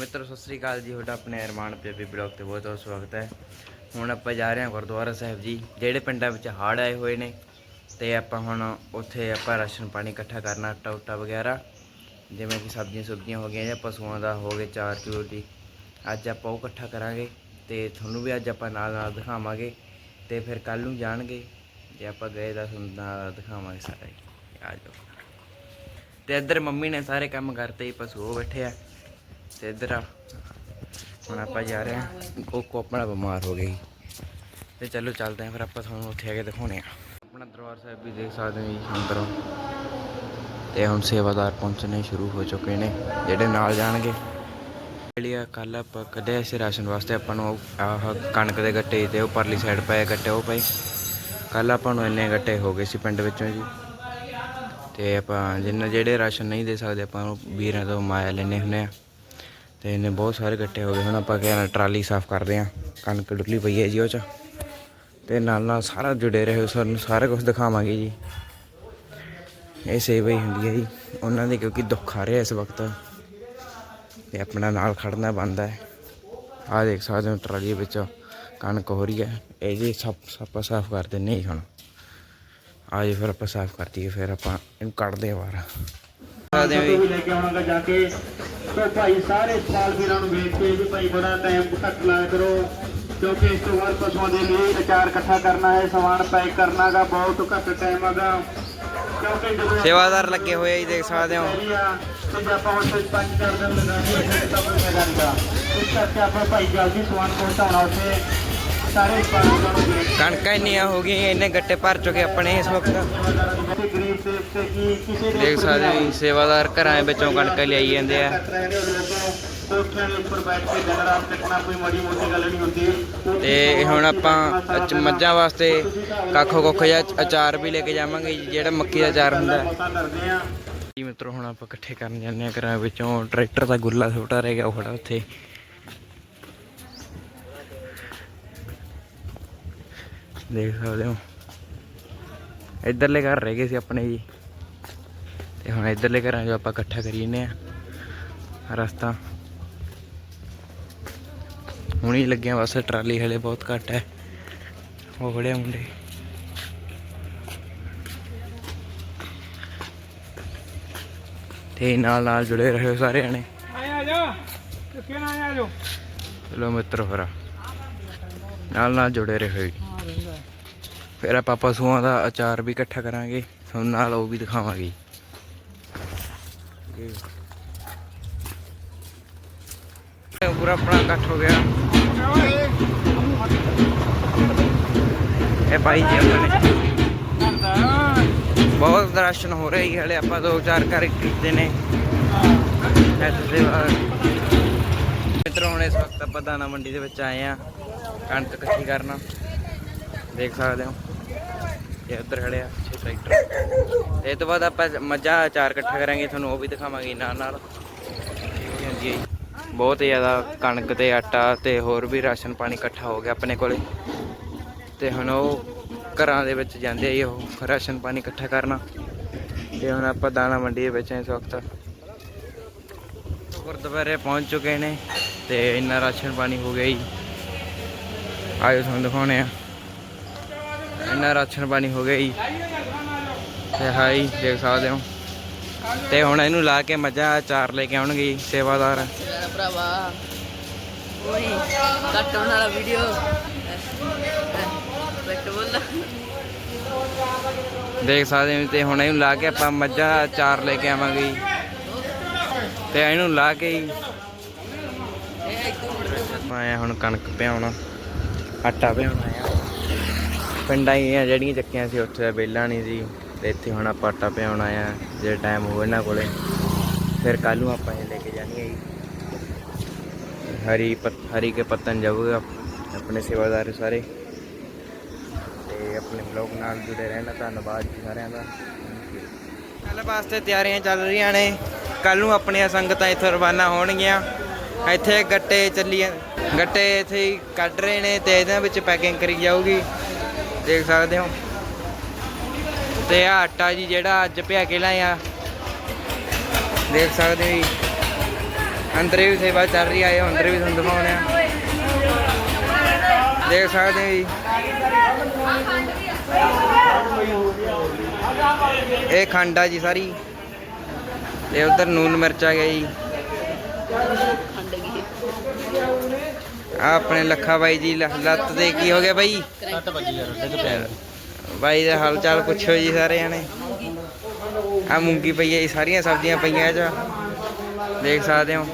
ਮਿੱਤਰੋ, ਸਤਿ ਸ੍ਰੀ ਅਕਾਲ ਜੀ। ਤੁਹਾਡਾ ਆਪਣੇ ਅਰਮਾਨ ਪੇਪੀ ਬਲੌਗ ਤੇ ਬਹੁਤ ਬਹੁਤ ਸਵਾਗਤ ਹੈ। ਹੁਣ ਆਪਾਂ ਜਾ ਰਹੇ ਹਾਂ ਗੁਰਦੁਆਰਾ ਸਾਹਿਬ ਜੀ, ਜਿਹੜੇ ਪਿੰਡਾਂ ਵਿੱਚ ਹੜ੍ਹ ਆਏ ਹੋਏ ਨੇ ਤੇ ਆਪਾਂ ਹੁਣ ਉੱਥੇ ਆਪਾਂ ਰਾਸ਼ਨ ਪਾਣੀ ਇਕੱਠਾ ਕਰਨਾ, ਆਟਾ ਉਟਾ ਵਗੈਰਾ, ਜਿਵੇਂ ਕਿ ਸਬਜ਼ੀਆਂ ਸੁਬਜ਼ੀਆਂ ਹੋ ਗਈਆਂ ਜਾਂ ਪਸ਼ੂਆਂ ਦਾ ਹੋ ਗਏ ਚਾਰ ਚੂਰ ਦੀ, ਅੱਜ ਆਪਾਂ ਉਹ ਇਕੱਠਾ ਕਰਾਂਗੇ ਤੇ ਤੁਹਾਨੂੰ ਵੀ ਅੱਜ ਆਪਾਂ ਨਾਲ ਨਾਲ ਦਿਖਾਵਾਂਗੇ ਤੇ ਫਿਰ ਕੱਲ ਨੂੰ ਜਾਣਗੇ ਜੇ ਆਪਾਂ ਗਏ ਤਾਂ ਤੁਹਾਨੂੰ ਨਾਲ ਦਿਖਾਵਾਂਗੇ ਸਾਰਾ। ਹੀ ਆ ਜਾਓ। ਤੇ ਇੱਧਰ ਮੰਮੀ ਨੇ ਸਾਰੇ ਕੰਮ ਕਰਤੇ, ਪਸ਼ੂ ਉਹ ਬੈਠੇ ਆ। ਤੇ ਇੱਧਰ ਆ। ਹੁਣ ਆਪਾਂ ਜਾ ਰਹੇ ਹਾਂ। ਕੋਕੋ ਆਪਣਾ ਬਿਮਾਰ ਹੋ ਗਈ ਤੇ ਚਲੋ ਚੱਲਦੇ ਹਾਂ, ਫਿਰ ਆਪਾਂ ਤੁਹਾਨੂੰ ਉੱਥੇ ਆ ਕੇ ਦਿਖਾਉਣੇ ਆ। ਆਪਣਾ ਦਰਬਾਰ ਸਾਹਿਬ ਵੀ ਦੇਖ ਸਕਦੇ ਹੋ ਜੀ, ਅੰਦਰੋਂ। ਤੇ ਹੁਣ ਸੇਵਾਦਾਰ ਪਹੁੰਚਣੇ ਸ਼ੁਰੂ ਹੋ ਚੁੱਕੇ ਨੇ, ਜਿਹੜੇ ਨਾਲ ਜਾਣਗੇ। ਜਿਹੜੀ ਆ ਕੱਲ ਆਪਾਂ ਕੱਢਿਆ ਸੀ ਰਾਸ਼ਨ ਵਾਸਤੇ, ਆਪਾਂ ਨੂੰ ਉਹ ਆਹ ਕਣਕ ਦੇ ਗੱਟੇ ਤੇ ਉਹ ਪਰਲੀ ਸਾਈਡ ਪਏ ਗੱਟੇ ਉਹ ਪਏ। ਕੱਲ ਆਪਾਂ ਨੂੰ ਇੰਨੇ ਗੱਟੇ ਹੋ ਗਏ ਸੀ ਪਿੰਡ ਵਿੱਚੋਂ ਜੀ। ਤੇ ਆਪਾਂ ਜਿੰਨਾ ਜਿਹੜੇ ਰਾਸ਼ਨ ਨਹੀਂ ਦੇ ਸਕਦੇ, ਆਪਾਂ ਉਹ ਵੀਰਾਂ ਤੋਂ ਮਾਇਆ ਲੈਨੇ ਹੁੰਨੇ ਆ। ਤੇ ਇਹਨੇ ਬਹੁਤ ਸਾਰੇ ਇਕੱਠੇ ਹੋ ਗਏ। ਹੁਣ ਆਪਾਂ ਕਹਿੰਦਾ ਟਰਾਲੀ ਸਾਫ਼ ਕਰਦੇ ਆ। ਕਣਕ ਡੁੱਲੀ ਪਈ ਹੈ ਜੀ ਉਹ ਚ। ਤੇ ਨਾਲ ਨਾਲ ਸਾਰਾ ਜੁੜੇ ਰਹੋ ਸਾਨੂੰ ਸਾਰਾ ਕੁਝ ਦਿਖਾਵਾਂਗੇ ਜੀ। ਇਹ ਸੇਵਾ ਹੀ ਹੁੰਦੀ ਹੈ ਜੀ। ਉਹਨਾਂ ਦੇ ਕਿਉਂਕਿ ਦੁੱਖ ਆ ਰਿਹਾ ਇਸ ਵਕਤ। ਤੇ ਆਪਣਾ ਨਾਲ ਖੜਨਾ ਬਣਦਾ ਹੈ। ਆਹ ਦੇਖ ਸਕਦੇ ਹੋ ਟਰਾਲੀ ਵਿੱਚ ਕਣਕ ਹੋ ਰਹੀ ਹੈ। ਇਹ ਜੀ ਸਭ ਆਪਾਂ ਸਾਫ਼ ਕਰ ਦਿੰਨੇ ਹੁਣ। ਆ ਜੀ ਫਿਰ ਆਪਾਂ ਸਾਫ਼ ਕਰਤੀ ਫਿਰ ਆਪਾਂ ਇਹਨੂੰ ਕੱਢਦੇ ਆ ਬਾਹਰ। ਸਕਦੇ ਜਦੋਂ ਵੀ ਲੈ ਕੇ ਆਉਣਾਗਾ ਜਾ ਕੇ। ਤੇ ਭਾਈ ਸਾਰੇ ਸਾਲ ਵੀਰਾਂ ਨੂੰ ਵੇਖ ਕੇ ਵੀ ਭਾਈ ਬੜਾ ਟਾਈਮ ਘੱਟ ਲਾਇਆ ਕਰੋ ਕਿਉਂਕਿ ਇਸ ਤੋਂ ਬਾਅਦ ਪਸ਼ੂਆਂ ਦੇ ਲਈ ਅਚਾਰ ਇਕੱਠਾ ਕਰਨਾ ਹੈ ਸਮਾਨ ਪੈਕ ਕਰਨਾਗਾ ਬਹੁਤ ਘੱਟ ਟਾਈਮ ਹੈਗਾ। ਕਿਉਂਕਿ ਜਦੋਂ ਸੇਵਾਦਾਰ ਲੱਗੇ ਹੋਏ ਜੀ ਦੇਖ ਸਕਦੇ ਹੋ। ਤੇ ਜੇ ਆਪਾਂ ਹੁਣ ਪੰਜ ਚਾਰ ਦਿਨ ਲਗਾਉਂਦੇ ਤਾਂ ਕੋਈ ਨਹੀਂਗਾ ਇਸ ਕਰਕੇ ਆਪਾਂ ਭਾਈ ਜਲਦੀ ਸਮਾਨ ਪਹੁੰਚਾਉਣਾ ਉੱਥੇ। ਕਣਕਾਂ ਇੰਨੀਆਂ ਹੋ ਗਈਆਂ ਇੰਨੇ ਗੱਟੇ ਭਰ ਚੁੱਕੇ ਆਪਣੇ ਇਸ ਵਕਤ। ਦੇਖ ਸਕਦੇ ਹੋ ਸੇਵਾਦਾਰ ਘਰਾਂ ਵਿੱਚੋਂ ਕਣਕ ਲਿਆਈ ਜਾਂਦੇ ਆ। ਤੇ ਹੁਣ ਆਪਾਂ ਮੱਝਾਂ ਵਾਸਤੇ ਕੱਖ ਕੁੱਖ ਜਾਂ ਅਚਾਰ ਵੀ ਲੈ ਕੇ ਜਾਵਾਂਗੇ ਜਿਹੜਾ ਮੱਕੀ ਦਾ ਅਚਾਰ ਹੁੰਦਾ ਹੈ। ਜੀ ਮਿੱਤਰੋ ਹੁਣ ਆਪਾਂ ਇਕੱਠੇ ਕਰਨ ਜਾਂਦੇ ਆ ਘਰਾਂ ਵਿੱਚੋਂ। ਟਰੈਕਟਰ ਦਾ ਗੁੱਲਾ ਛੋਟਾ ਰਹਿ ਗਿਆ ਉਹ ਖੜਾ ਉੱਥੇ। ਦੇਖ ਸਕਦੇ ਹੋ। ਇੱਧਰਲੇ ਘਰ ਰਹਿ ਗਏ ਸੀ ਆਪਣੇ ਜੀ। ਤੇ ਹੁਣ ਇੱਧਰਲੇ ਘਰਾਂ ਜੋ ਆਪਾਂ ਇਕੱਠਾ ਕਰੀ ਜੰਨੇ ਆ ਰਸਤਾ। ਹੁਣੀ ਲੱਗਿਆ ਬਸ ਟਰਾਲੀ ਹਲੇ ਬਹੁਤ ਘੱਟ ਹੈ। ਉਹ ਆ ਮੁੰਡੇ। ਤੇ ਨਾਲ ਨਾਲ ਜੁੜੇ ਰਹੋ ਸਾਰੇ ਜਣੇ। ਆਇਆ ਜਾ। ਕਿੱਥੇ ਨਾ ਆਇਆ ਜੋ ਚਲੋ ਮਿੱਤਰੋ ਫਿਰ ਨਾਲ ਨਾਲ ਜੁੜੇ ਰਹੋ ਜੀ। ਫਿਰ ਆਪਾਂ ਪਸ਼ੂਆਂ ਦਾ ਅਚਾਰ ਵੀ ਇਕੱਠਾ ਕਰਾਂਗੇ ਤੁਹਾਨੂੰ ਨਾਲ ਉਹ ਵੀ ਦਿਖਾਵਾਂਗੇ। ਪੂਰਾ ਆਪਣਾ ਇਕੱਠ ਹੋ ਗਿਆ। ਇਹ ਭਾਈ ਜੀ ਆਪਣੇ ਬਹੁਤ ਦਰਸ਼ਨ ਹੋ ਰਿਹਾ ਜੀ, ਹਲੇ ਆਪਾਂ ਦੋ ਚਾਰ ਘਰ ਕੀਤੇ ਨੇ। ਮਿੱਤਰੋ, ਹੁਣ ਇਸ ਵਕਤ ਆਪਾਂ ਦਾਣਾ ਮੰਡੀ ਦੇ ਵਿੱਚ ਆਏ ਆ ਕਣਕ ਇਕੱਠੀ ਕਰਨਾ। ਦੇਖ ਸਕਦੇ ਹੋ। ਇਹ ਉੱਧਰ ਖੜੇ ਆ ਟਰੈਕਟਰ ਤੇ ਇਹ ਤੋਂ ਬਾਅਦ ਆਪਾਂ ਮੱਝਾਂ ਚਾਰ ਇਕੱਠਾ ਕਰਾਂਗੇ, ਤੁਹਾਨੂੰ ਉਹ ਵੀ ਦਿਖਾਵਾਂਗੇ ਨਾਲ ਨਾਲ। ਇਹ ਹੁੰਦੀ ਬਹੁਤ ਜ਼ਿਆਦਾ ਕਣਕ ਤੇ ਆਟਾ ਤੇ ਹੋਰ ਵੀ ਰਾਸ਼ਨ ਪਾਣੀ ਇਕੱਠਾ ਹੋ ਗਿਆ ਆਪਣੇ ਕੋਲੇ। ਤੇ ਹੁਣ ਉਹ ਘਰਾਂ ਦੇ ਵਿੱਚ ਜਾਂਦੇ ਆ ਜੀ ਉਹ ਰਾਸ਼ਨ ਪਾਣੀ ਇਕੱਠਾ ਕਰਨਾ। ਤੇ ਹੁਣ ਆਪਾਂ ਦਾਣਾ ਮੰਡੀ ਦੇ ਵਿੱਚ ਇਸ ਵਕਤ। ਗੁਰਦੁਆਰੇ ਪਹੁੰਚ ਚੁੱਕੇ ਨੇ ਤੇ ਇੰਨਾ ਰਾਸ਼ਨ ਪਾਣੀ ਹੋ ਗਿਆ ਜੀ। ਆਇਓ ਤੁਹਾਨੂੰ ਦਿਖਾਉਣੇ ਆ। ਇੰਨਾ ਰਾਸ਼ਨ ਪਾਣੀ ਹੋ ਗਿਆ ਜੀ ਤੇ ਹਾਈ ਦੇਖ ਸਕਦੇ ਹੋ। ਤੇ ਹੁਣ ਇਹਨੂੰ ਲਾ ਕੇ ਮੱਝਾਂ ਚਾਰ ਲੈ ਕੇ ਆਉਣਗੇ ਸੇਵਾਦਾਰ। ਭਰਾਵਾ ਓਏ ਕੱਟਣ ਵਾਲਾ ਵੀਡੀਓ ਬੈਠ ਬੋਲ। ਦੇਖ ਸਕਦੇ ਹੋ ਤੇ ਹੁਣ ਇਹਨੂੰ ਲਾ ਕੇ ਆਪਾਂ ਮੱਝਾਂ ਚਾਰ ਲੈ ਕੇ ਆਵਾਂਗੇ ਤੇ ਇਹਨੂੰ ਲਾ ਕੇ ਹੀ ਆਇਆ ਹੁਣ ਕਣਕ ਪਿਆਉਣਾ ਆਟਾ ਪਿਆਉਣਾ। ਪਿੰਡਾਂ ਹੀ ਆ, ਜਿਹੜੀਆਂ ਚੱਕੀਆਂ ਸੀ ਉੱਥੇ ਦਾ ਵਿਹਲਾ ਨਹੀਂ ਸੀ। ਤੇ ਇੱਥੇ ਹੁਣ ਆਪਾਂ ਆਟਾ ਪਿਆਉਣਾ ਆ ਜੇ ਟਾਈਮ ਹੋਵੇ ਇਹਨਾਂ ਕੋਲੇ। ਫਿਰ ਕੱਲ ਨੂੰ ਆਪਾਂ ਇਹ ਲੈ ਕੇ ਜਾਣੀ ਹੈ ਜੀ। ਹਰੀ ਪਤ, ਹਰੀ ਕੇ ਪੱਤਨ ਜਾਊਗਾ ਆਪਣੇ ਸੇਵਾਦਾਰ ਸਾਰੇ। ਤੇ ਆਪਣੇ ਬਲੌਗ ਨਾਲ ਜੁੜੇ ਰਹਿਣਾ ਧੰਨਵਾਦ ਜੀ ਸਾਰਿਆਂ ਦਾ। ਕੱਲ ਵਾਸਤੇ ਤਿਆਰੀਆਂ ਚੱਲ ਰਹੀਆਂ ਨੇ। ਕੱਲ ਨੂੰ ਆਪਣੀਆਂ ਸੰਗਤਾਂ ਇੱਥੋਂ ਰਵਾਨਾ ਹੋਣਗੀਆਂ। ਇੱਥੇ ਗੱਟੇ ਚੱਲੀ ਗੱਟੇ ਇੱਥੇ ਕੱਢ ਰਹੇ ਨੇ ਤੇ ਇਹਨਾਂ ਵਿੱਚ ਪੈਕਿੰਗ ਕਰੀ ਜਾਊਗੀ। ਦੇਖ ਸਕਦੇ ਹੋ। ਤੇ ਆਹ ਆਟਾ ਜੀ ਜਿਹੜਾ ਅੱਜ ਭਿਆ ਕੇ ਲਾਇਆ ਦੇਖ ਸਕਦੇ ਹੋ ਜੀ। ਅੰਦਰ ਵੀ ਸੇਵਾ ਚੱਲ ਰਹੀ ਹੈ ਅੰਦਰ ਵੀ ਤੁਹਾਨੂੰ ਦਿਖਾਉਂਦੇ ਆ। ਦੇਖ ਸਕਦੇ ਹੋ ਜੀ। ਇਹ ਖੰਡ ਆ ਜੀ ਸਾਰੀ। ਤੇ ਉਧਰ ਨੂਨ ਮਿਰਚ ਆ ਗਿਆ ਜੀ ਆ ਆਪਣੇ ਲੱਖਾ ਬਾਈ ਜੀ ਲੱਤ ਤੇ ਕੀ ਹੋ ਗਿਆ ਬਾਈ? ਸੱਟ ਵੱਜੀ ਯਾਰ ਡਿੱਗ ਪਿਆ। ਬਾਈ ਦਾ ਹਾਲ ਚਾਲ ਪੁੱਛੋ ਜੀ ਸਾਰੇ ਜਣੇ ਆ ਮੂੰਗੀ ਪਈ ਹੈ ਸਾਰੀਆਂ ਸਬਜ਼ੀਆਂ ਪਈਆਂ ਚ। ਦੇਖ ਸਕਦੇ ਹੋ।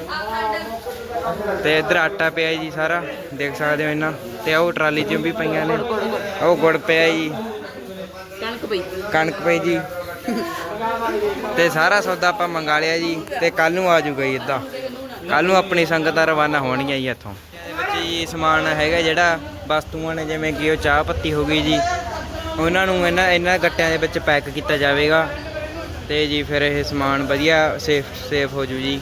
ਤੇ ਇਧਰ ਆਟਾ ਪਿਆ ਜੀ ਸਾਰਾ ਦੇਖ ਸਕਦੇ ਹੋ ਇਹਨਾਂ। ਤੇ ਉਹ ਟਰਾਲੀ 'ਚ ਵੀ ਪਈਆਂ ਨੇ। ਉਹ ਗੁੜ ਪਿਆ ਜੀ। ਕਣਕ ਪਈ। ਕਣਕ ਪਈ ਜੀ। ਤੇ ਸਾਰਾ ਸੌਦਾ ਆਪਾਂ ਮੰਗਾ ਲਿਆ ਜੀ। ਤੇ ਕੱਲ ਨੂੰ ਆ ਜਾਊਗਾ ਜੀ ਇਦਾਂ ਕੱਲ ਨੂੰ ਆਪਣੀ ਸੰਗਤਾਂ ਰਵਾਨਾ ਹੋਣਗੀਆਂ ਜੀ ਇੱਥੋਂ। ਜੀ, ਸਮਾਨ ਹੈਗਾ ਜਿਹੜਾ, ਵਸਤੂਆਂ ਨੇ ਜਿਵੇਂ ਕਿ ਉਹ ਚਾਹ ਪੱਤੀ ਹੋ ਗਈ ਜੀ, ਉਹਨਾਂ ਨੂੰ ਇਹਨਾਂ ਇਹਨਾਂ ਗੱਟਿਆਂ ਦੇ ਵਿੱਚ ਪੈਕ ਕੀਤਾ ਜਾਵੇਗਾ। ਤੇ ਜੀ, ਫਿਰ ਇਹ ਸਮਾਨ ਵਧੀਆ ਸੇਫ ਸੇਫ ਹੋ ਜੂ ਜੀ।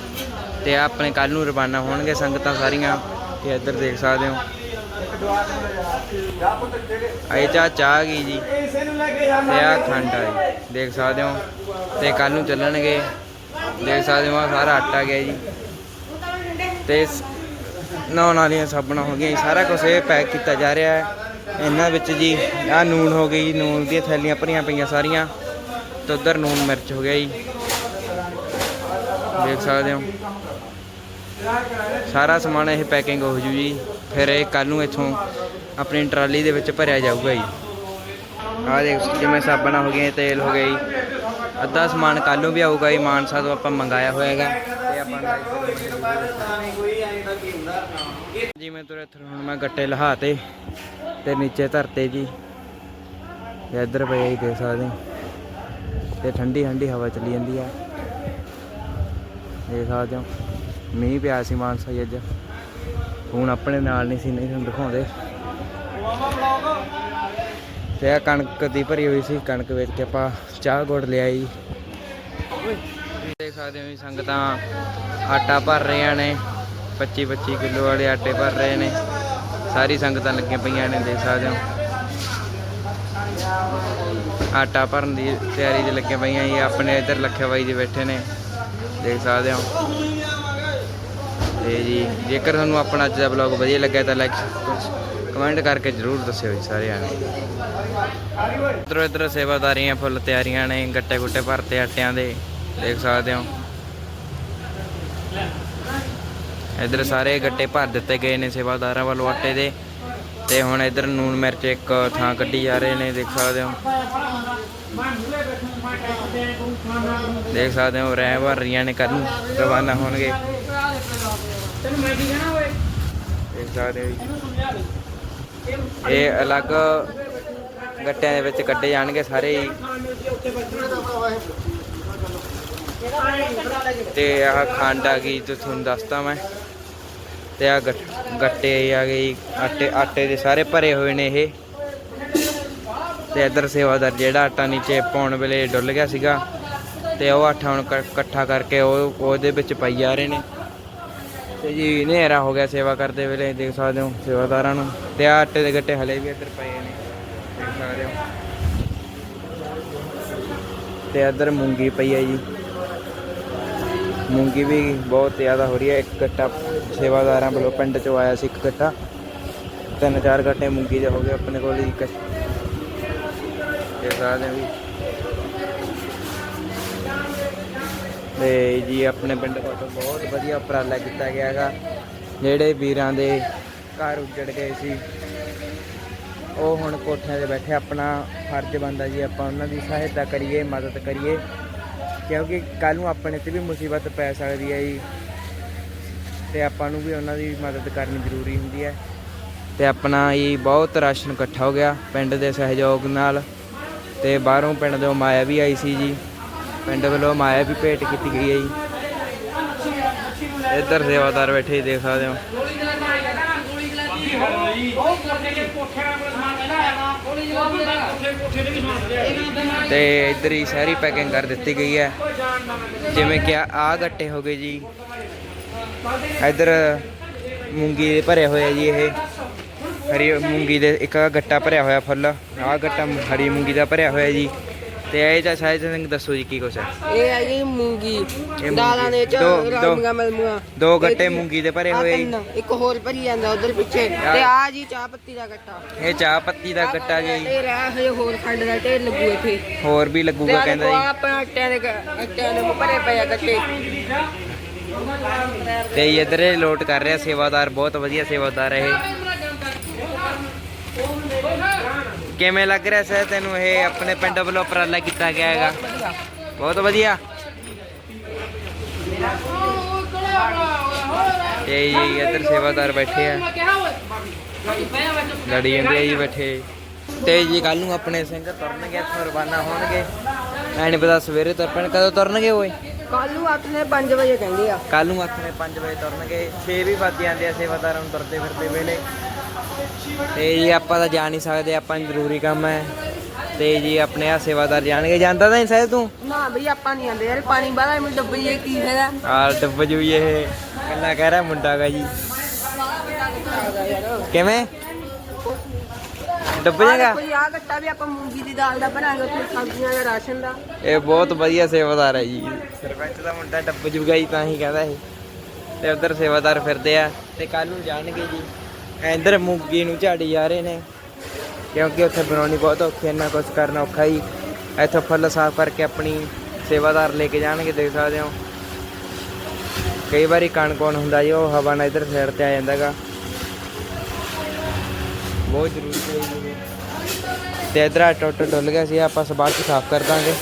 ਤੇ ਆਹ ਆਪਣੇ ਕੱਲ ਨੂੰ ਰਵਾਨਾ ਹੋਣਗੇ ਸੰਗਤਾਂ ਸਾਰੀਆਂ, ਤੇ ਇੱਧਰ ਦੇਖ ਸਕਦੇ ਹੋ। ਆਏ ਚਾਹ ਚਾਹ ਗਈ ਜੀ। ਤੇ ਆ ਖੰਡ ਆ ਜੀ, ਦੇਖ ਸਕਦੇ ਹੋ। ਤੇ ਕੱਲ ਨੂੰ ਚੱਲਣਗੇ। ਦੇਖ ਸਕਦੇ ਹੋ, ਆਹ ਸਾਰਾ ਆਟਾ ਗਿਆ ਜੀ। ਤੇ ਨਹਾਉਣ ਵਾਲੀਆਂ ਸਾਬਣਾਂ ਹੋ ਗਈਆਂ ਜੀ, ਸਾਰਾ ਕੁਝ ਇਹ ਪੈਕ ਕੀਤਾ ਜਾ ਰਿਹਾ ਹੈ। ਇਹਨਾਂ ਵਿੱਚ ਜੀ ਆ ਨੂਨ ਹੋ ਗਈ ਨੂਨ ਦੀਆਂ ਥੈਲੀਆਂ ਭਰੀਆਂ ਪਈਆਂ ਸਾਰੀਆਂ, ਤੇ ਉਧਰ ਨੂਨ ਮਿਰਚ ਹੋ ਗਿਆ ਜੀ। ਦੇਖ ਸਕਦੇ ਹੋ। ਸਾਰਾ ਸਮਾਨ ਇਹ ਪੈਕਿੰਗ ਹੋ ਜੂ ਜੀ। ਫਿਰ ਇਹ ਕੱਲ ਨੂੰ ਇੱਥੋਂ ਆਪਣੀ ਟਰਾਲੀ ਦੇ ਵਿੱਚ ਭਰਿਆ ਜਾਊਗਾ ਜੀ। ਆਹ ਦੇਖ ਜਿਵੇਂ ਸਾਬਣਾਂ ਹੋ ਗਈਆਂ ਤੇਲ ਹੋ ਗਿਆ ਜੀ। ਅੱਧਾ ਸਮਾਨ ਕੱਲ ਨੂੰ ਵੀ ਆਊਗਾ ਜੀ, ਮਾਨਸਾ ਤੋਂ ਆਪਾਂ ਮੰਗਾਇਆ ਹੋਇਆਗਾ ਤੇ ਆਪਾਂ ਜਿਵੇਂ ਤੁਰੇ ਇੱਥੇ ਹੁਣ ਮੈਂ ਗੱਟੇ ਲਹਾਤੇ ਤੇ ਨੀਚੇ ਧਰਤੇ ਜੀ। ਇੱਧਰ ਪਏ ਜੀ ਦੇਖ ਸਕਦੇ ਹੋ। ਤੇ ਠੰਡੀ ਠੰਡੀ ਹਵਾ ਚੱਲੀ ਜਾਂਦੀ ਆ। ਦੇਖ ਸਕਦੇ ਹੋ। ਮੀਂਹ ਪਿਆ ਸੀ ਮਾਨਸਾ ਜੀ ਅੱਜ। ਹੁਣ ਆਪਣੇ ਨਾਲ ਨਹੀਂ ਸੀ, ਨਹੀਂ ਤੁਹਾਨੂੰ ਦਿਖਾਉਂਦੇ। ਤੇ ਆ ਕਣਕ ਦੀ ਭਰੀ ਹੋਈ ਸੀ। ਕਣਕ ਵੇਚ ਕੇ ਆਪਾਂ ਚਾਹ ਗੁੜ ਲਿਆਈ। ਦੇਖ ਸਕਦੇ ਹੋ ਜੀ, ਸੰਗਤਾਂ ਆਟਾ ਭਰ ਰਹੀਆਂ ਨੇ 25 25 ਕਿਲੋ ਵਾਲੇ ਆਟੇ ਭਰ ਰਹੇ ਨੇ, ਸਾਰੀ ਸੰਗਤਾਂ ਲੱਗੀਆਂ ਪਈਆਂ ਨੇ, ਦੇਖ ਸਕਦੇ ਹੋ। ਆਟਾ ਭਰਨ ਦੀ ਤਿਆਰੀ 'ਚ ਲੱਗੀਆਂ ਪਈਆਂ ਜੀ, ਆਪਣੇ ਇੱਧਰ ਲੱਖੇ ਬਾਈ ਜੀ ਬੈਠੇ ਨੇ, ਦੇਖ ਸਕਦੇ ਹੋ। ਤੇ ਜੀ, ਜੇਕਰ ਤੁਹਾਨੂੰ ਆਪਣਾ ਅੱਜ ਦਾ ਵਲੌਗ ਵਧੀਆ ਲੱਗਿਆ ਤਾਂ ਲਾਈਕ ਕਮੈਂਟ ਕਰਕੇ ਜਰੂਰ ਦੱਸਿਓ ਜੀ ਸਾਰਿਆਂ ਨੇ। ਇਧਰੋਂ ਇਧਰ ਸੇਵਾਦਾਰੀਆਂ ਫੁੱਲ ਤਿਆਰੀਆਂ ਨੇ, ਗੱਟੇ ਗੁੱਟੇ ਭਰਤੇ ਆਟਿਆਂ ਦੇ। ਦੇਖ ਸਕਦੇ ਹੋ। ਇਧਰ ਸਾਰੇ ਗੱਟੇ ਭਰ ਦਿੱਤੇ ਗਏ ਨੇ ਸੇਵਾਦਾਰਾਂ ਵੱਲੋਂ ਆਟੇ ਦੇ। ਤੇ ਹੁਣ ਇਧਰ ਨੂਨ ਮਿਰਚ ਇੱਕ ਥਾਂ ਕੱਢੀ ਜਾ ਰਹੇ ਨੇ, ਦੇਖ ਸਕਦੇ ਹੋ। ਦੇਖ ਸਕਦੇ ਹੋ, ਰਹਿ ਭਰ ਰਹੀਆਂ ਨੇ, ਕਰਨ ਰਵਾਨਾ ਹੋਣਗੇ। ਦੇਖ ਸਕਦੇ ਹੋ ਇਹ ਅਲੱਗ ਗੱਟਿਆਂ ਦੇ ਵਿੱਚ ਕੱਢੇ ਜਾਣਗੇ ਸਾਰੇ ਹੀ। ਤੇ ਆਹ ਖੰਡ ਆ ਗਈ ਤੇ ਤੁਹਾਨੂੰ ਦੱਸਤਾ ਮੈਂ। ਤੇ ਆ ਗੱਟੇ ਆ ਗਏ ਜੀ, ਆਟੇ ਆਟੇ ਦੇ ਸਾਰੇ ਭਰੇ ਹੋਏ ਨੇ ਇਹ। ਤੇ ਇਧਰ ਸੇਵਾਦਾਰ ਜਿਹੜਾ ਆਟਾ ਨੀਚੇ ਪਾਉਣ ਵੇਲੇ ਡੁੱਲ ਗਿਆ ਸੀਗਾ ਤੇ ਉਹ ਆਟਾ ਹੁਣ ਇਕੱਠਾ ਕਰਕੇ ਉਹ ਉਹਦੇ ਵਿੱਚ ਪਾਈ ਜਾ ਰਹੇ ਨੇ। ਤੇ ਜੀ ਹਨੇਰਾ ਹੋ ਗਿਆ ਸੇਵਾ ਕਰਦੇ ਵੇਲੇ ਦੇਖ ਸਕਦੇ ਹੋ ਸੇਵਾਦਾਰਾਂ ਨੂੰ। ਤੇ ਆਹ ਆਟੇ ਦੇ ਗੱਟੇ ਹਲੇ ਵੀ ਇੱਧਰ ਪਏ ਨੇ ਦੇਖ ਸਕਦੇ ਹੋ। ਤੇ ਇੱਧਰ ਮੂੰਗੀ ਪਈ ਹੈ ਜੀ। ਮੂੰਗੀ ਵੀ ਬਹੁਤ ਜ਼ਿਆਦਾ ਹੋ ਰਹੀ ਹੈ। ਇੱਕ ਗੱਟਾ ਸੇਵਾਦਾਰਾਂ ਵੱਲੋਂ ਪਿੰਡ ਚੋਂ ਆਇਆ ਸੀ ਇੱਕ ਗੱਟਾ। ਤਿੰਨ ਚਾਰ ਗੱਟੇ ਮੂੰਗੀ ਦੇ ਹੋ ਗਏ ਆਪਣੇ ਕੋਲ ਜੀ, ਇੱਕ ਦੇਖ ਸਕਦੇ ਵੀ ਤੇ ਜੀ ਆਪਣੇ ਪਿੰਡ ਵੱਲੋਂ ਬਹੁਤ ਵਧੀਆ ਉਪਰਾਲਾ ਕੀਤਾ ਗਿਆ ਹੈਗਾ। ਜਿਹੜੇ ਵੀਰਾਂ ਦੇ ਘਰ ਉੱਜੜ ਗਏ ਸੀ, ਉਹ ਹੁਣ ਕੋਠਿਆਂ 'ਤੇ ਬੈਠੇ, ਆਪਣਾ ਫਰਜ਼ ਬਣਦਾ ਜੀ, ਆਪਾਂ ਉਹਨਾਂ ਦੀ ਸਹਾਇਤਾ ਕਰੀਏ, ਮਦਦ ਕਰੀਏ। ਕਿਉਂਕਿ ਕੱਲ ਨੂੰ ਆਪਣੇ ਤੇ ਵੀ ਮੁਸੀਬਤ ਪੈ ਸਕਦੀ ਹੈ ਜੀ। ਤੇ ਆਪਾਂ ਨੂੰ ਵੀ ਉਹਨਾਂ ਦੀ ਮਦਦ ਕਰਨੀ ਜ਼ਰੂਰੀ ਹੁੰਦੀ ਹੈ। ਤੇ ਆਪਣਾ ਜੀ ਬਹੁਤ ਰਾਸ਼ਨ ਇਕੱਠਾ ਹੋ ਗਿਆ ਪਿੰਡ ਦੇ ਸਹਿਯੋਗ ਨਾਲ। ਤੇ ਬਾਹਰੋਂ ਪਿੰਡ ਤੋਂ ਮਾਇਆ ਵੀ ਆਈ ਸੀ ਜੀ। ਪਿੰਡ ਵੱਲੋਂ ਮਾਇਆ ਵੀ ਭੇਟ ਕੀਤੀ ਗਈ ਹੈ ਜੀ। ਇੱਧਰ ਸੇਵਾਦਾਰ ਬੈਠੇ ਦੇਖ ਸਕਦੇ ਹੋ। ਤੇ ਇੱਧਰ ਹੀ ਸਾਰੀ ਪੈਕਿੰਗ ਕਰ ਦਿੱਤੀ ਗਈ ਹੈ। ਜਿਵੇਂ ਕਿ ਆ ਗੱਟੇ ਹੋ ਗਏ ਜੀ। ਇੱਧਰ ਮੂੰਗੀ ਦੇ ਭਰੇ ਹੋਏ ਜੀ ਇਹ। ਹਰੀ ਮੂੰਗੀ ਦੇ ਇੱਕ ਗੱਟਾ ਭਰਿਆ ਹੋਇਆ ਫੁੱਲ। ਆਹ ਗੱਟਾ ਹਰੀ ਮੂੰਗੀ ਦਾ ਭਰਿਆ ਹੋਇਆ ਜੀ। ਤੇ ਇਹ ਤਾਂ ਸ਼ਾਇਦ ਸਿੰਘ ਦੱਸੋ ਜੀ ਕੀ ਕੁਛ ਹੈ? ਇਹ ਹੈਗੀ ਮੂੰਗੀ ਮੂੰਗੀ। ਦਾਲਾਂ ਦੇ ਚ ਦੋ- ਦੋ- ਰਾਮੀਆਂ ਮਲਮੂਆਂ ਦੋ ਗੱਟੇ ਮੂੰਗੀ ਦੇ ਭਰੇ ਆਹ ਹੋਏ। ਇੱਕ ਹੋਰ ਭਰੀ ਜਾਂਦਾ ਉਧਰ ਪਿੱਛੇ। ਤੇ ਆ ਜੀ ਚਾਹ ਪੱਤੀ ਦਾ ਗੱਟਾ। ਇਹ ਚਾਹ ਪੱਤੀ ਦਾ ਗੱਟਾ ਜੀ। ਤੇ ਰਹਿ ਹਜੇ ਹੋਰ ਖੰਡ ਦਾ ਢੇਰ ਲੱਗੂ ਇੱਥੇ। ਹੋਰ ਵੀ ਤੇ ਲੱਗੂਗਾ ਆ ਕਹਿੰਦਾ ਦੇਖੋ ਜੀ। ਆਹ ਆਪਣਾ ਆਟਿਆਂ ਦੇ ਗ- ਆਟਿਆਂ ਦੇ ਭਰੇ ਪਏ ਆ ਗੱਟੇ। ਤੇ ਇਧਰ ਲੋਟ ਕਰ ਰਿਹਾ ਸੇਵਾਦਾਰ ਬਹੁਤ ਵਧੀਆ ਸੇਵਾਦਾਰ ਹੈ ਇਹ। ਕਿਵੇਂ ਲੱਗ ਰਿਹਾ ਸਰ ਤੈਨੂੰ ਇਹ ਆਪਣੇ ਪਿੰਡ ਵੱਲੋਂ ਉਪਰਾਲਾ ਕੀਤਾ ਗਿਆ ਹੈਗਾ? ਬਹੁਤ ਵਧੀਆ। ਤੇ ਜੀ ਇੱਧਰ ਸੇਵਾਦਾਰ ਬੈਠੇ ਆ। ਲੜੀ ਜਾਂਦੇ ਆ ਜੀ ਬੈਠੇ। ਤੇ ਜੀ ਕੱਲ ਨੂੰ ਆਪਣੇ ਸਿੰਘ ਤੁਰਨਗੇ ਇੱਥੋਂ ਰਵਾਨਾ ਹੋਣਗੇ। ਐ ਨਹੀਂ ਪਤਾ ਸਵੇਰੇ ਤੁਰਪਣ ਕਦੋਂ ਤੁਰਨਗੇ ਓਏ? ਕੱਲ ਨੂੰ ਆਪਣੇ 5 ਵਜੇ ਕਹਿੰਦੇ ਆ। ਕੱਲ ਨੂੰ ਆਥਣੇ 5 ਵਜੇ ਤੁਰਨਗੇ। 6 ਵੀ ਵੱਜ ਜਾਂਦੇ ਆ ਸੇਵਾਦਾਰਾਂ ਨੂੰ ਤੁਰਦੇ ਫਿਰਦੇ ਵੇਲੇ। ਤੇ ਜੀ ਆਪਾਂ ਤਾਂ ਜਾ ਨਹੀਂ ਸਕਦੇ ਆਪਾਂ ਨੂੰ ਜ਼ਰੂਰੀ ਕੰਮ ਹੈ। ਤੇ ਜੀ ਆਪਣੇ ਆ ਸੇਵਾਦਾਰ ਜਾਣਗੇ। ਜਾਂਦਾ ਤਾਂ ਨਹੀਂ ਸਹਿ ਤੂੰ? ਨਾ ਬਈ ਆਪਾਂ ਨਹੀਂ ਆਂਦੇ ਯਾਰ। ਪਾਣੀ ਬਾਹਲਾ ਮੈਨੂੰ ਡੱਬੀ ਇਹ ਕੀ ਫਾਇਦਾ? ਆ ਡੱਬ ਜੂ ਇਹ। ਕੱਲਾ ਕਹਿ ਰਿਹਾ ਮੁੰਡਾ ਗਾ ਜੀ। ਕਿਵੇਂ? ਡੱਬ ਜਾਏਗਾ? ਕੋਈ ਆ ਗੱਟਾ ਵੀ ਆਪਾਂ ਮੂੰਗੀ ਦੀ ਦਾਲ ਦਾ ਬਣਾਂਗੇ ਉੱਥੇ ਸਬਜ਼ੀਆਂ ਦਾ ਰਾਸ਼ਨ ਦਾ। ਇਹ ਬਹੁਤ ਵਧੀਆ ਸੇਵਾਦਾਰ ਹੈ ਜੀ। ਸਰਪੰਚ ਦਾ ਮੁੰਡਾ ਡੱਬ ਜੂਗਾ ਜੀ ਤਾਂ ਹੀ ਕਹਿੰਦਾ ਇਹ। ਤੇ ਉਧਰ ਸੇਵਾਦਾਰ ਫਿਰਦੇ ਆ। ਤੇ ਕੱਲ ਨੂੰ ਜਾਣਗੇ ਜੀ। ਇੱਧਰ ਮੂੰਗੀ ਨੂੰ ਝਾੜੀ ਜਾ ਰਹੇ ਨੇ, ਕਿਉਂਕਿ ਉੱਥੇ ਬਣਾਉਣੀ ਬਹੁਤ ਔਖੀ ਹੈ ਨਾ ਕੁਝ ਕਰਨਾ ਔਖਾ ਹੀ। ਇੱਥੋਂ ਫੁੱਲ ਸਾਫ਼ ਕਰਕੇ ਆਪਣੀ ਸੇਵਾਦਾਰ ਲੈ ਕੇ ਜਾਣਗੇ, ਦੇਖ ਸਕਦੇ ਹੋ। ਕਈ ਵਾਰੀ ਕਣ ਕੋਣ ਹੁੰਦਾ ਜੀ, ਉਹ ਹਵਾ ਨਾਲ ਇੱਧਰ ਸਾਈਡ ਤੇ ਆ ਜਾਂਦਾਗਾ। ਬਹੁਤ ਜ਼ਰੂਰੀ ਹੈ ਜੀ। ਤੇ ਇਧਰ ਆ ਟੁੱਟ ਡੁੱਲ ਗਿਆ ਸੀ, ਆਪਾਂ ਸ ਸਾਫ਼ ਕਰ ਦਾਂਗੇ।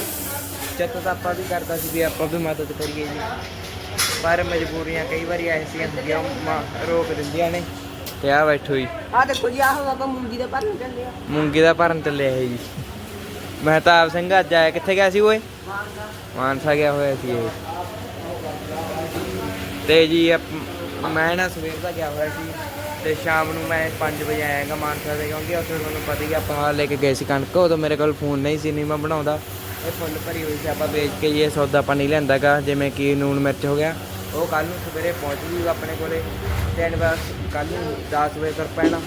ਚੱਤ ਤਾਂ ਆਪਾਂ ਵੀ ਕਰਦਾ ਸੀ ਵੀ ਆਪਾਂ ਵੀ ਮਦਦ ਕਰੀਏ ਜੀ। ਪਰ ਮਜਬੂਰੀਆਂ ਕਈ ਵਾਰੀ ਐਸੀਆਂ ਹੁੰਦੀਆਂ ਰੋਕ ਦਿੰਦੀਆਂ ਨੇ। ਤੇ ਆ ਬੈਠੋ ਜੀ। ਆ ਦੇਖੋ ਜੀ ਆਹ ਆਪਾਂ ਮੂੰਗੀ ਦੇ ਭਰਨ ਚੱਲੇ ਆ। ਮੂੰਗੀ ਦਾ ਭਰਨ ਚੱਲਿਆ ਹੈ ਜੀ। ਮਹਿਤਾਬ ਸਿੰਘ ਅੱਜ ਆਇਆ ਕਿੱਥੇ ਗਿਆ ਸੀ ਓਏ? ਮਾਨਸਾ ਗਿਆ ਹੋਇਆ ਸੀ ਇਹ। ਤੇ ਜੀ ਮੈਂ ਨਾ ਸਵੇਰ ਦਾ ਗਿਆ ਹੋਇਆ ਸੀ ਤੇ ਸ਼ਾਮ ਨੂੰ ਮੈਂ 5 ਵਜੇ ਆਇਆਗਾ ਮਾਨਸਾ ਦੇ ਕਿਉਂਕਿ ਉੱਥੇ ਤੁਹਾਨੂੰ ਪਤਾ ਹੀ ਆਪਾਂ ਲੈ ਕੇ ਗਏ ਸੀ ਕਣਕ ਉਦੋਂ ਮੇਰੇ ਕੋਲ ਫੋਨ ਨਹੀਂ ਸੀ ਨਹੀਂ ਮੈਂ ਬਣਾਉਂਦਾ। ਇਹ ਫੁੱਲ ਭਰੀ ਹੋਈ ਸੀ ਆਪਾਂ ਵੇਚ ਕੇ ਜੀ ਇਹ ਸੌਦਾ ਪਾਣੀ ਲਿਆਂਦਾਗਾ ਜਿਵੇਂ ਕਿ ਨੂਨ ਮਿਰਚ ਹੋ ਗਿਆ। ਉਹ ਕੱਲ ਨੂੰ ਸਵੇਰੇ ਪਹੁੰਚ ਜੂਗਾ ਆਪਣੇ ਕੋਲੇ। ਤੇ ਬਸ ਕੱਲ ਨੂੰ 10 ਵਜੇ ਤੁਰ ਪੈਣਾ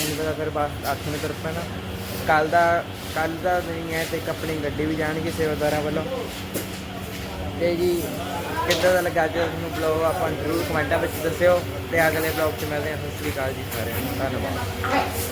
ਐਨ ਪਤਾ ਫਿਰ ਬਸ 8 ਵਜੇ ਤੁਰ ਪੈਣਾ। ਕੱਲ ਦਾ ਕੱਲ ਦਾ ਨਹੀਂ ਹੈ ਤੇ ਇੱਕ ਆਪਣੀ ਗੱਡੀ ਵੀ ਜਾਣਗੇ ਸੇਵਾਦਾਰਾਂ ਵੱਲੋਂ। ਤੇ ਜੀ, ਕਿੱਦਾਂ ਦਾ ਲੱਗਾ ਅੱਜ ਤੁਹਾਨੂੰ ਬਲੌਗ ਆਪਾਂ ਨੂੰ ਜ਼ਰੂਰ ਕਮੈਂਟਾਂ ਵਿੱਚ ਦੱਸਿਓ ਤੇ ਅਗਲੇ ਬਲੌਗ 'ਚ ਮਿਲਦੇ ਹਾਂ। ਸਤਿ ਸ੍ਰੀ ਅਕਾਲ ਜੀ ਸਾਰਿਆਂ ਨੂੰ। ਧੰਨਵਾਦ।